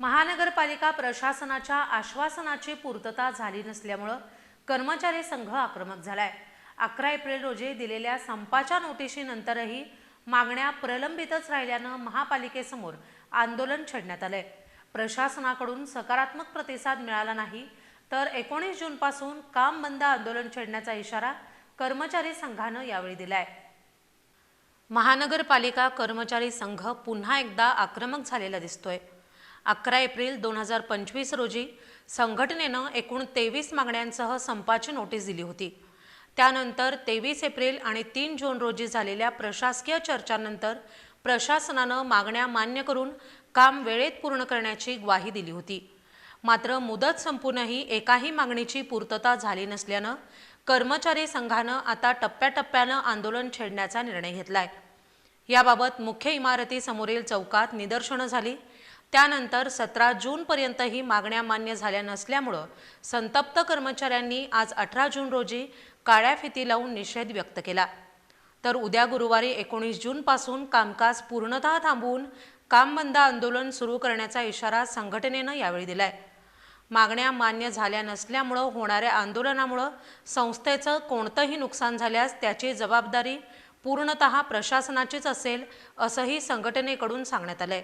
महानगरपालिका प्रशासनाच्या आश्वासनाची पूर्तता झाली नसल्यामुळं कर्मचारी संघ आक्रमक झालाय. अकरा एप्रिल रोजी दिलेल्या संपाच्या नोटिशीनंतरही मागण्या प्रलंबितच राहिल्यानं महापालिकेसमोर आंदोलन छेडण्यात आलंय. प्रशासनाकडून सकारात्मक प्रतिसाद मिळाला नाही तर एकोणीस जूनपासून काम बंद आंदोलन छेडण्याचा इशारा कर्मचारी संघानं यावेळी दिलाय. महानगरपालिका कर्मचारी संघ पुन्हा एकदा आक्रमक झालेला दिसतोय. अकरा एप्रिल दोन हजार पंचवीस रोजी संघटनेनं एकूण तेवीस मागण्यांसह संपाची नोटीस दिली होती. त्यानंतर तेवीस एप्रिल आणि तीन जून रोजी झालेल्या प्रशासकीय चर्चांनंतर प्रशासनानं मागण्या मान्य करून काम वेळेत पूर्ण करण्याची ग्वाही दिली होती. मात्र मुदत संपूनही एकाही मागणीची पूर्तता झाली नसल्यानं कर्मचारी संघानं आता टप्प्याटप्प्यानं आंदोलन छेडण्याचा निर्णय घेतलाय. याबाबत मुख्य इमारतीसमोरील चौकात निदर्शनं झाली. त्यानंतर सतरा जूनपर्यंतही मागण्या मान्य झाल्या नसल्यामुळं संतप्त कर्मचाऱ्यांनी आज अठरा जून रोजी काळ्या फिती लावून निषेध व्यक्त केला. तर उद्या गुरुवारी एकोणीस जूनपासून कामकाज पूर्णतः थांबवून कामबंद आंदोलन सुरू करण्याचा इशारा संघटनेनं यावेळी दिलाय. मागण्या मान्य झाल्या नसल्यामुळं होणाऱ्या आंदोलनामुळं संस्थेचं कोणतंही नुकसान झाल्यास त्याची जबाबदारी पूर्णतः प्रशासनाचीच असेल असंही संघटनेकडून सांगण्यात आलंय.